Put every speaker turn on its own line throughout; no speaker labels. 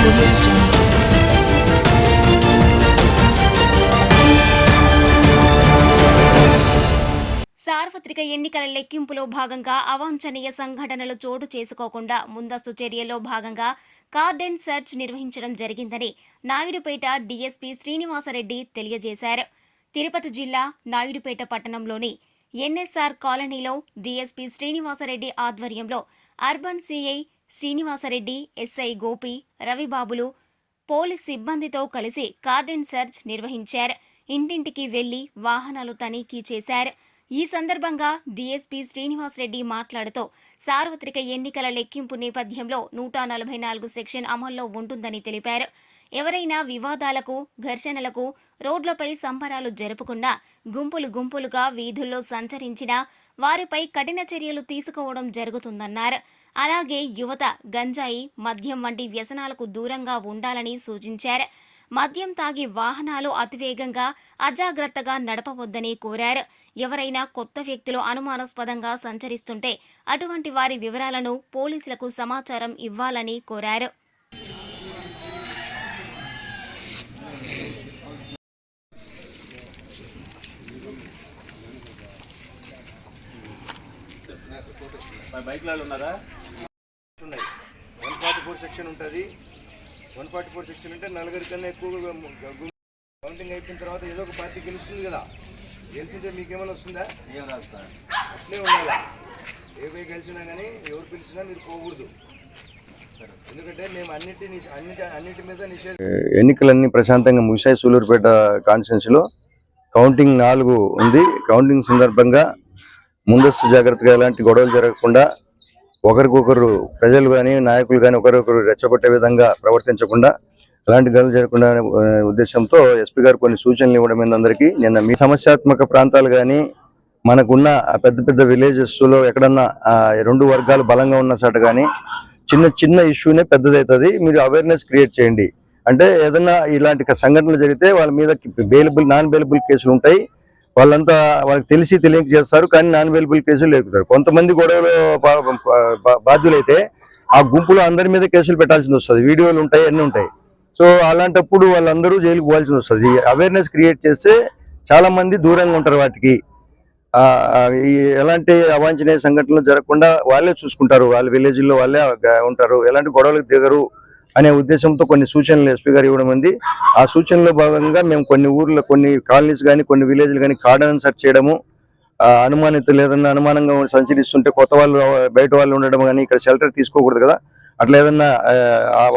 సార్వత్రిక ఎన్నికల లెక్కింపులో భాగంగా అవాంఛనీయ సంఘటనలు చోటు చేసుకోకుండా ముందస్తు చర్యల్లో భాగంగా కార్డెన్ సెర్చ్ నిర్వహించడం జరిగిందని నాయుడుపేట డీఎస్పీ శ్రీనివాసరెడ్డి తెలియజేశారు. తిరుపతి జిల్లా నాయుడుపేట పట్టణంలోని ఎన్ఎస్ఆర్ కాలనీలో డీఎస్పీ శ్రీనివాసరెడ్డి ఆధ్వర్యంలో urban CI Srinivasa Reddy SI Gopi రవిబాబులు police సిబ్బందితో కలిసి కార్డెన్ సెర్చ్ నిర్వహించారు. ఇంటింటికి వెళ్ళి వాహనాలు తనిఖీ చేశారు. ఈ సందర్భంగా డీఎస్పీ శ్రీనివాసరెడ్డి మాట్లాడుతూ సార్వత్రిక ఎన్నికల లెక్కింపు నేపథ్యంలో నూట నలభై నాలుగు సెక్షన్ అమల్లో ఉంటుందని తెలిపారు. ఎవరైనా వివాదాలకు ఘర్షణలకు రోడ్లపై సంబరాలు జరుపుకున్నా గుంపులు గుంపులుగా వీధుల్లో సంచరించినా వారిపై కఠిన చర్యలు తీసుకోవడం జరుగుతుందన్నారు. అలాగే యువత గంజాయి మద్యం వంటి వ్యసనాలకు దూరంగా ఉండాలని సూచించారు. మద్యం తాగి వాహనాలు అతివేగంగా అజాగ్రత్తగా నడపవద్దని కోరారు. ఎవరైనా కొత్త వ్యక్తులు అనుమానాస్పదంగా సంచరిస్తుంటే అటువంటి వారి వివరాలను పోలీసులకు సమాచారం ఇవ్వాలని కోరారు.
బైక్లలో ఉన్నారా?
ఉన్నాయి. వన్ ఫార్టీ ఫోర్ సెక్షన్ ఉంటుంది. వన్ ఫార్టీ ఫోర్ సెక్షన్ అంటే నలుగురి కన్నా ఎక్కువ కౌంటింగ్ అయిపోయిన తర్వాత ఏదో ఒక పార్టీ గెలుస్తుంది కదా. గెలిచింటే మీకేమైనా వస్తుందా?
ఏం
అట్లే ఉండాలి? ఏ గెలిచినా కానీ ఎవరు పిలిచినా మీరు పోకూడదు. ఎందుకంటే మేము అన్నిటి అన్నిటి అన్నిటి మీద నిషేధం
ఎన్నికలన్నీ ప్రశాంతంగా ముగిశాయి. సూలూరుపేట కాన్స్టిట్యున్సీలో కౌంటింగ్ నాలుగు ఉంది. కౌంటింగ్ సందర్భంగా ముందస్తు జాగ్రత్తగా ఎలాంటి గొడవలు జరగకుండా ఒకరికొకరు ప్రజలు కానీ నాయకులు కానీ ఒకరికొకరు రెచ్చగొట్టే విధంగా ప్రవర్తించకుండా అలాంటి గొడవలు జరగకుండా ఉద్దేశంతో ఎస్పీ గారు కొన్ని సూచనలు ఇవ్వడం అందరికీ. నిన్న మీ సమస్యాత్మక ప్రాంతాలు కానీ మనకున్న పెద్ద పెద్ద విలేజెస్లో ఎక్కడన్నా రెండు వర్గాలు బలంగా ఉన్న చోట కానీ చిన్న చిన్న ఇష్యూనే పెద్దదవుతుంది మీరు అవేర్నెస్ క్రియేట్ చేయండి. అంటే ఏదైనా ఇలాంటి సంఘటనలు జరిగితే వాళ్ళ మీద బెయిలబుల్ నాన్ బెయిలబుల్ కేసులు ఉంటాయి. వాళ్ళంతా వాళ్ళకి తెలిసి తెలియక చేస్తారు కానీ నాన్ అవైలబుల్ కేసులు లేకుతారు కొంతమంది గొడవలు బాధ్యులైతే ఆ గుంపులో అందరి మీద కేసులు పెట్టాల్సి వస్తుంది. వీడియోలు ఉంటాయి అన్నీ ఉంటాయి. సో అలాంటప్పుడు వాళ్ళందరూ జైలుకు పోవాల్సి వస్తుంది. అవేర్నెస్ క్రియేట్ చేస్తే చాలా మంది దూరంగా ఉంటారు వాటికి. ఎలాంటి అవాంఛనీయ సంఘటనలు జరగకుండా వాళ్ళే చూసుకుంటారు. వాళ్ళ విలేజ్లో వాళ్ళే ఉంటారు. ఎలాంటి గొడవలకు దిగరు. అనే ఉద్దేశంతో కొన్ని సూచనలు ఎస్పీ గారు ఇవ్వడం ఉంది. ఆ సూచనలో భాగంగా మేము కొన్ని ఊర్లో కొన్ని కాలనీస్ కానీ కొన్ని విలేజ్లు కానీ కార్డన్ సెర్చ్ చేయడము ఆ, అనుమానితులు ఏదన్నా అనుమానంగా సంచరిస్తుంటే కొత్త వాళ్ళు బయట వాళ్ళు ఉండడం కానీ ఇక్కడ షెల్టర్ తీసుకోకూడదు కదా. అట్లా ఏదన్నా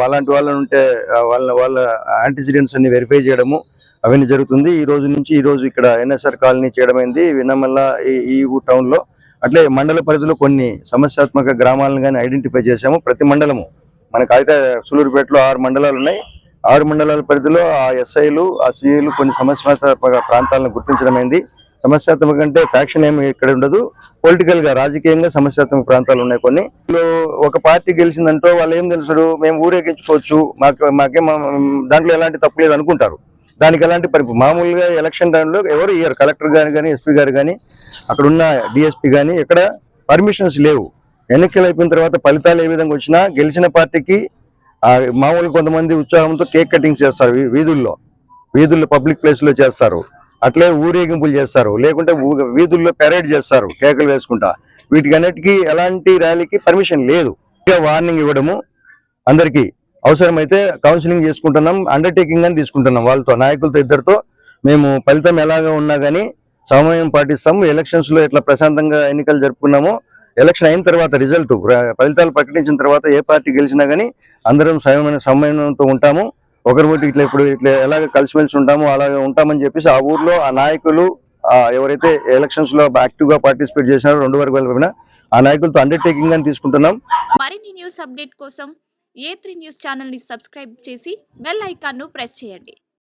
అలాంటి వాళ్ళని ఉంటే వాళ్ళ వాళ్ళ యాంటిసిడెంట్స్ అన్ని వెరిఫై చేయడము అవన్నీ జరుగుతుంది. ఈ రోజు నుంచి ఈ రోజు ఇక్కడ ఎన్ఎస్ఆర్ కాలనీ చేయడమైంది. విన్నమల్ల ఈ ఈ ఊ- టౌన్లో అట్లే మండల పరిధిలో కొన్ని సమస్యాత్మక గ్రామాలను కానీ ఐడెంటిఫై చేశాము. ప్రతి మండలము మనకైతే అయితే సూలూరుపేటలో ఆరు మండలాలు ఉన్నాయి. ఆరు మండలాల పరిధిలో ఆ ఎస్ఐలు ఆ సిఐలు కొన్ని సమస్యాత్మక ప్రాంతాలను గుర్తించడమైంది సమస్యాత్మక అంటే ఫ్యాక్షన్ ఏమి ఇక్కడ ఉండదు. పొలిటికల్గా రాజకీయంగా సమస్యాత్మక ప్రాంతాలు ఉన్నాయి కొన్ని. ఇందులో ఒక పార్టీ గెలిచిందంటో వాళ్ళు ఏం తెలుసు మేము ఊరేగించుకోవచ్చు. మాకు మాకేం దాంట్లో ఎలాంటి తప్పు లేదు అనుకుంటారు. దానికి ఎలాంటి పరిపు మామూలుగా ఎలక్షన్ టైంలో ఎవరు ఇయ్యారు? కలెక్టర్ గారు కానీ ఎస్పీ గారు కానీ అక్కడ ఉన్న డిఎస్పీ కానీ ఇక్కడ పర్మిషన్స్ లేవు. ఎన్నికలు అయిపోయిన తర్వాత ఫలితాలు ఏ విధంగా వచ్చినా గెలిచిన పార్టీకి మామూలుగా మామూలు కొంతమంది ఉత్సాహంతో కేక్ కటింగ్స్ చేస్తారు వీధుల్లో. వీధుల్లో పబ్లిక్ ప్లేస్లో చేస్తారు. అట్లే ఊరేగింపులు చేస్తారు. లేకుంటే ఊ- వీధుల్లో పెరేడ్ చేస్తారు కేకలు వేసుకుంటా. వీటికన్నిటికీ ఎలాంటి ర్యాలీకి పర్మిషన్ లేదు. వార్నింగ్ ఇవ్వడము అందరికీ. అవసరమైతే కౌన్సిలింగ్ చేసుకుంటున్నాం అండర్టేకింగ్ అని తీసుకుంటున్నాం వాళ్ళతో నాయకులతో ఇద్దరితో. మేము ఫలితం ఎలాగా ఉన్నా కానీ సమయం పాటిస్తాము. ఎలక్షన్స్లో ఎట్లా ప్రశాంతంగా ఎన్నికలు జరుపుకున్నామో ఎలక్షన్ అయిన తర్వాత రిజల్ట్ ఫలితాలు ప్రకటించిన తర్వాత ఏ పార్టీ గెలిచినా కానీ అందరం సమయమైన సమయంతో ఉంటాము. ఒకరి ఒకటి ఇట్లా ఇప్పుడు ఇట్లా ఎలాగ కలిసిమెలిసి ఉంటాము అలాగే ఉంటామని చెప్పేసి ఆ ఊర్లో ఆ నాయకులు ఎవరైతే ఎలక్షన్స్లో యాక్టివ్గా పార్టిసిపేట్ చేసినారో రెండు వరకు వెళ్ళిన ఆ నాయకులతో అండర్టేకింగ్ అని తీసుకుంటున్నాం.
మరిన్ని న్యూస్ అప్డేట్ కోసం ఏ త్రీ న్యూస్ ఛానల్ని సబ్స్క్రైబ్ చేసి బెల్ ఐకాన్ను ప్రెస్ చేయండి.